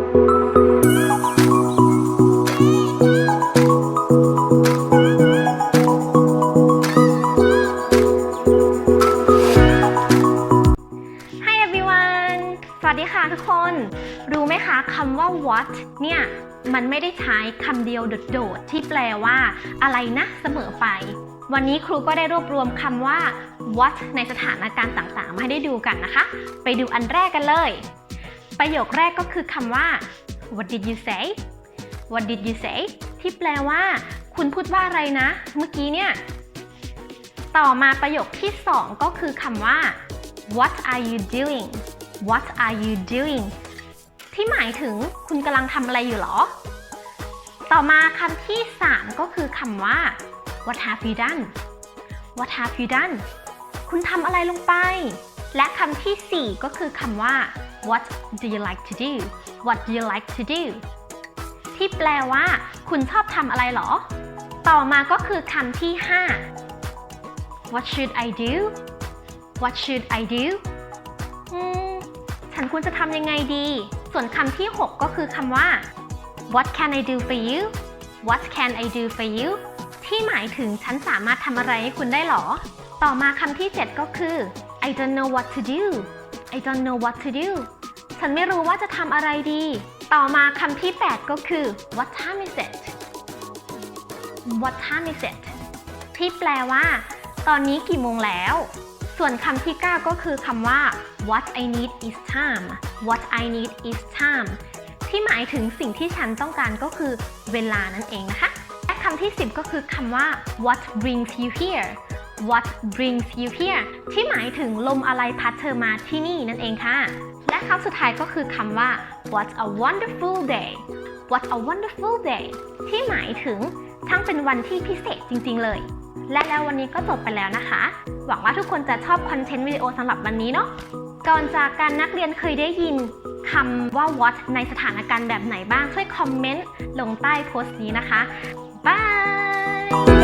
Hi everyone สวัสดีค่ะทุกคน รู้ไหมคะคำว่า what เนี่ย มันไม่ได้ใช้คำเดียวโดดๆ ที่แปลว่า อะไรนะเสมอไป วันนี้ครูก็ได้รวบรวมคำว่า what ในสถานการณ์ต่างๆ มาให้ได้ดูกันนะคะ ไปดูอันแรกกันเลย ประโยคแรกก็คือคำว่า what did you say what did you say ที่แปลว่า คุณพูดว่าอะไรนะ เมื่อกี้เนี่ย ต่อมาประโยคที่ 2 ก็คือคำว่า what are you doing what are you doing ที่หมายถึงคุณกำลังทำอะไรอยู่หรอ ต่อมาคำที่ 3 ก็คือคำว่า what have you done what have you done คุณทำอะไรลงไป และคำที่ 4 ก็คือคำว่า what do you like to do what do you like to do ที่แปลว่า คุณชอบทำอะไรหรอ ต่อมาก็คือคำที่ 5 What should I do What should I do อืมฉันควรจะทำยังไงดี ส่วนคำที่ 6 ก็คือคำว่า What can I do for you What can I do for you ที่หมายถึงฉันสามารถทำอะไรให้คุณได้หรอ ต่อมาคำที่ 7 ก็คือ I don't know what to do I don't know what to do ฉันไม่รู้ว่าจะทำอะไรดี ต่อมาคำที่ 8 ก็คือ What time is it What time is it ที่แปลว่า ตอนนี้กี่โมงแล้ว ส่วนคำที่ 9 ก็คือคำว่า what I need is time what I need is time ที่หมายถึงสิ่งที่ฉันต้องการก็คือเวลานั่นเองนะคะ และคำที่ 10 ก็คือคำว่า what brings you here what brings you here ที่หมายถึงลมอะไรพัดเธอมาที่นี่นั่นเองค่ะ และคำสุดท้ายก็คือคำว่า what a wonderful day what a wonderful day ที่หมายถึงช่างเป็นวันที่พิเศษจริงๆเลย และแล้ววันนี้ก็จบไปแล้วนะคะ หวังว่าทุกคนจะชอบคอนเทนต์วิดีโอสำหรับวันนี้เนาะก่อนจากการนักเรียนเคยได้ยินคำว่า what ในสถานการณ์แบบไหนบ้างช่วยคอมเมนต์ลงใต้โพสต์นี้นะคะบาย